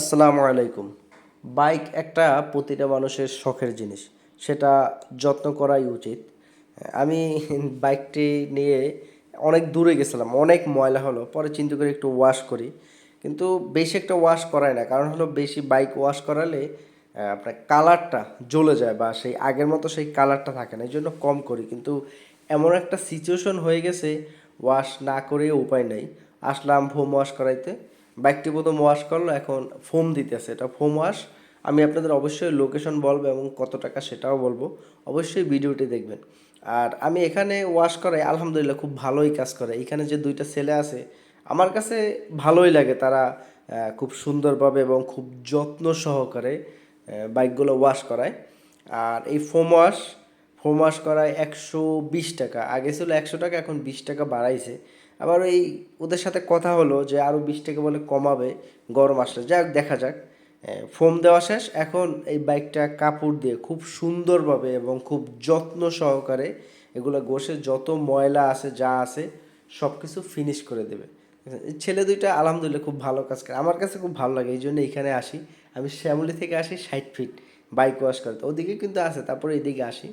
আসসালামু আলাইকুম। বাইক একটা প্রতিটা মানুষের শখের জিনিস, সেটা যত্ন করাই উচিত। আমি বাইকটি নিয়ে অনেক দূরে গেছিলাম, অনেক ময়লা হলো, পরে চিন্তা করে একটু ওয়াশ করি। কিন্তু বেশি একটা ওয়াশ করাই না, কারণ হলো বেশি বাইক ওয়াশ করালে আপনার কালারটা জ্বলে যায় বা সেই আগের মতো সেই কালারটা থাকে না, এই জন্য কম করি। কিন্তু এমন একটা সিচুয়েশন হয়ে গেছে ওয়াশ না করে উপায় নেই। আসলাম ভোম ওয়াশ করাইতে। বাইকটি প্রথম ওয়াশ করল, এখন ফোম দিতেছে। এটা ফোম ওয়াশ আমি আপনাদের অবশ্যই লোকেশন বলব এবং কত টাকা সেটাও বলব। অবশ্যই ভিডিওটি দেখবেন। আর আমি এখানে ওয়াশ করাই, আলহামদুলিল্লাহ খুব ভালোই কাজ করে। এখানে যে দুইটা ছেলে আছে, আমার কাছে ভালোই লাগে তারা খুব সুন্দরভাবে এবং খুব যত্ন সহকারে বাইকগুলো ওয়াশ করায়। আর এই ফোম ওয়াশ ফোম ওয়াশ করায় একশো বিশ টাকা। আগে ছিল একশো টাকা, এখন বিশ টাকা বাড়াইছে। আবার এই ওদের সাথে কথা হলো যে আরও বিশ টাকা বলে কমাবে, গরম আসলে। যাক দেখা যাক। ফোম দেওয়া শেষ। এখন এই বাইকটা কাপড় দিয়ে খুব সুন্দরভাবে এবং খুব যত্ন সহকারে এগুলো ঘষে যত ময়লা আছে, যা আছে সব কিছু ফিনিশ করে দেবে। ছেলে দুইটা আলহামদুলিল্লাহ খুব ভালো কাজ করে। আমার কাছে খুব ভালো লাগে, এই জন্য এখানে আসি। আমি শ্যামলি থেকে আসি, ষাট ফিট বাইক ওয়াশ করতে। ওদিকে কিন্তু আছে, তারপরে এদিকে আসি।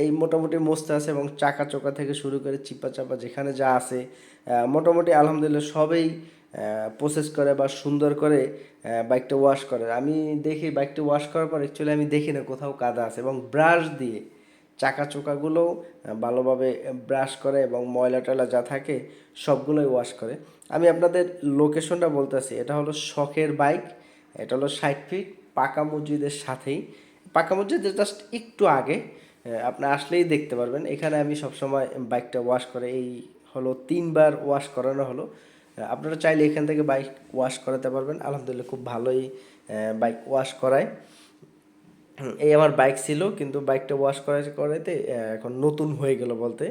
এই মোটামুটি মস্ত আছে এবং চাকা চোকা থেকে শুরু করে চিপা চাপা যেখানে যা আছে মোটামুটি আলহামদুলিল্লাহ সবেই প্রসেস করে বা সুন্দর করে বাইকটা ওয়াশ করে। আমি দেখি বাইকটা ওয়াশ করার পর অ্যাকচুয়ালি আমি দেখি না কোথাও কাদা আছে এবং ব্রাশ দিয়ে চাকা চোকাগুলো ভালোভাবে ব্রাশ করে এবং ময়লা টয়লা যা থাকে সবগুলোই ওয়াশ করে। আমি আপনাদের লোকেশনটা বলতেছি, এটা হলো শখের বাইক এটা হলো ষাট ফিট পাকা মসজিদের সাথেই। পাকা মসজিদের জাস্ট একটু আগে আপনি আসলেই দেখতে পারবেন। এখানে আমি সবসময় বাইকটা ওয়াশ করে, এই হলো তিনবার ওয়াশ করানো হলো। আপনারা চাইলে এখান থেকে বাইক ওয়াশ করাতে পারবেন। আলহামদুলিল্লাহ খুব ভালোই বাইক ওয়াশ করায়। এই আমার বাইক ছিল, কিন্তু বাইকটা ওয়াশ করা করাতে এখন নতুন হয়ে গেল বলতে।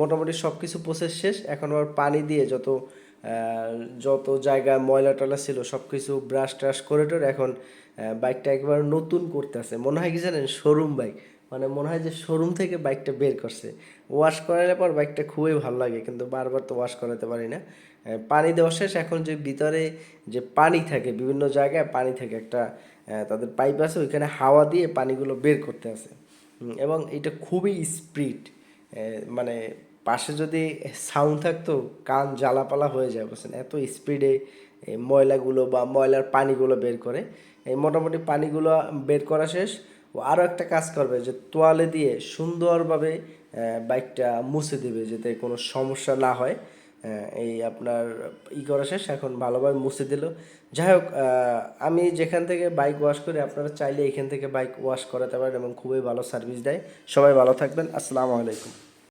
মোটামুটি সব কিছু প্রসেস শেষ। এখন আবার পানি দিয়ে যত যত জায়গায় ময়লা টয়লা ছিল সব কিছু ব্রাশ ট্রাশ করে টোরে এখন বাইকটা একবার নতুন করতেছে মনে হয় কি জানেন? শোরুম বাইক মানে মনে হয় যে শোরুম থেকে বাইকটা বের করছে। ওয়াশ করালে পর বাইকটা খুবই ভালো লাগে, কিন্তু বারবার তো ওয়াশ করাতে পারি না। পানি দেওয়া শেষ, এখন যে ভিতরে যে পানি থাকে, বিভিন্ন জায়গায় পানি থাকে, একটা তাদের পাইপ আছে, ওইখানে হাওয়া দিয়ে পানিগুলো বের করতে আছে। এবং এটা খুবই স্পিড মানে পাশে যদি সাউন্ড থাকতো, কান জ্বালাপালা হয়ে যায়, বুঝছেন? এত স্পিডে ময়লাগুলো বা ময়লার পানিগুলো বের করে। এই মোটামুটি পানিগুলো বের করা শেষ ও আরও একটা কাজ করবে যে তোয়ালে দিয়ে সুন্দরভাবে বাইকটা মুছে দেবে যাতে কোনো সমস্যা না হয়। এই আপনার ই করা শেষ, এখন ভালোভাবে মুছে দিল। যাই হোক আমি যেখান থেকে বাইক ওয়াশ করি, আপনারা চাইলে এখান থেকে বাইক ওয়াশ করাতে পারেন এবং খুবই ভালো সার্ভিস দেয়। সবাই ভালো থাকবেন, আসসালামু আলাইকুম।